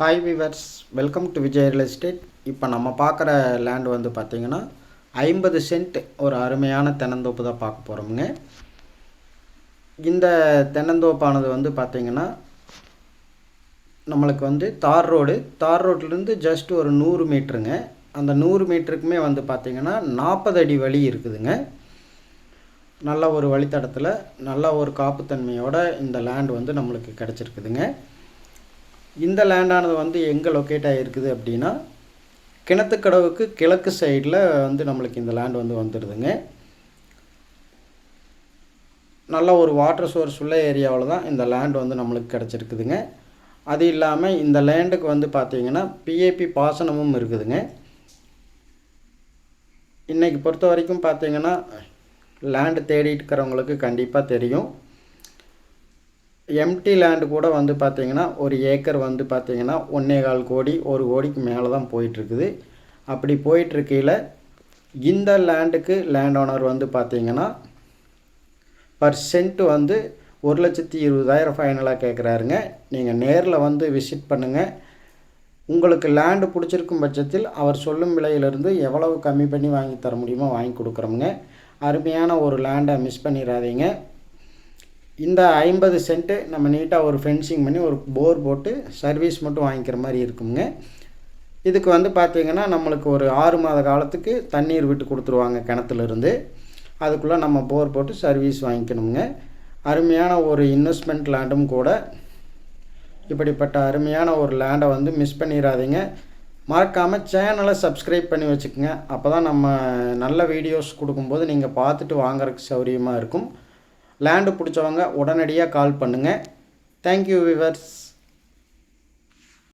Hi viewers welcome to Vijay real estate இப்போ நம்ம பார்க்குற லேண்ட் வந்து பார்த்திங்கன்னா ஐம்பது சென்ட் ஒரு அருமையான தென்னந்தோப்பு தான் பார்க்க போகிறோமுங்க இந்த தென்னந்தோப்பானது வந்து பார்த்திங்கன்னா நம்மளுக்கு வந்து தார் ரோடு. தார் ரோட்லேருந்து ஜஸ்ட் ஒரு நூறு மீட்டருங்க அந்த நூறு மீட்டருக்குமே வந்து பார்த்திங்கன்னா நாற்பது அடி வழி இருக்குதுங்க. நல்ல ஒரு வழித்தடத்தில் நல்ல ஒரு காப்புத்தன்மையோட இந்த லேண்ட் வந்து நம்மளுக்கு கிடச்சிருக்குதுங்க. இந்த லேண்டானது வந்து எங்கே லொக்கேட் ஆகிருக்குது அப்படின்னா கிணத்துக்கடவுக்கு கிழக்கு சைடில் வந்து நம்மளுக்கு இந்த லேண்ட் வந்து வந்துடுதுங்க. நல்ல ஒரு வாட்டர் சோர்ஸ் உள்ள ஏரியாவில் தான் இந்த லேண்ட் வந்து நம்மளுக்கு கிடச்சிருக்குதுங்க. அது இல்லாமல் இந்த லேண்டுக்கு வந்து பார்த்திங்கன்னா பிஏபி பாசனமும் இருக்குதுங்க. இன்றைக்கி பொறுத்த வரைக்கும் பார்த்திங்கன்னா லேண்டு தேடிட்டு இருக்கிறவங்களுக்கு கண்டிப்பாக தெரியும். எம்டி லேண்டு கூட வந்து பார்த்திங்கன்னா ஒரு ஏக்கர் வந்து பார்த்திங்கன்னா ஒன்றே கால் கோடி ஒரு கோடிக்கு மேலே தான் போயிட்டுருக்குது. அப்படி போயிட்டுருக்கையில் இந்த லேண்டுக்கு லேண்ட் ஓனர் வந்து பார்த்திங்கன்னா பர் வந்து ஒரு லட்சத்தி இருபதாயிரம் ஃபைனலாக கேட்குறாருங்க நீங்கள் நேரில் வந்து விசிட் பண்ணுங்கள் உங்களுக்கு லேண்டு பிடிச்சிருக்கும் பட்சத்தில் அவர் சொல்லும் விலையிலிருந்து எவ்வளவு கம்மி பண்ணி வாங்கி தர முடியுமோ வாங்கி கொடுக்குறோமுங்க. அருமையான ஒரு லேண்டை மிஸ் பண்ணிடாதீங்க. இந்த ஐம்பது சென்ட்டு நம்ம நீட்டாக ஒரு ஃபென்சிங் பண்ணி ஒரு போர் போட்டு சர்வீஸ் மட்டும் வாங்கிக்கிற மாதிரி இருக்குங்க. இதுக்கு வந்து பார்த்திங்கன்னா நம்மளுக்கு ஒரு ஆறு மாத காலத்துக்கு தண்ணீர் விட்டு கொடுத்துருவாங்க கிணத்துலேருந்து. அதுக்குள்ளே நம்ம போர் போட்டு சர்வீஸ் வாங்கிக்கணுங்க. அருமையான ஒரு இன்வெஸ்ட்மெண்ட் லேண்டும் கூட. இப்படிப்பட்ட அருமையான ஒரு லேண்டை வந்து மிஸ் பண்ணிடாதீங்க மறக்காமல் சேனலை சப்ஸ்கிரைப் பண்ணி வச்சுக்கோங்க. அப்போ தான் நம்ம நல்ல வீடியோஸ் கொடுக்கும்போது நீங்கள் பார்த்துட்டு வாங்குறதுக்கு சௌரியமாக இருக்கும். லேண்டு பிடிச்சவங்க உடனடியாக கால் பண்ணுங்கள் தேங்க்யூ விவர்ஸ்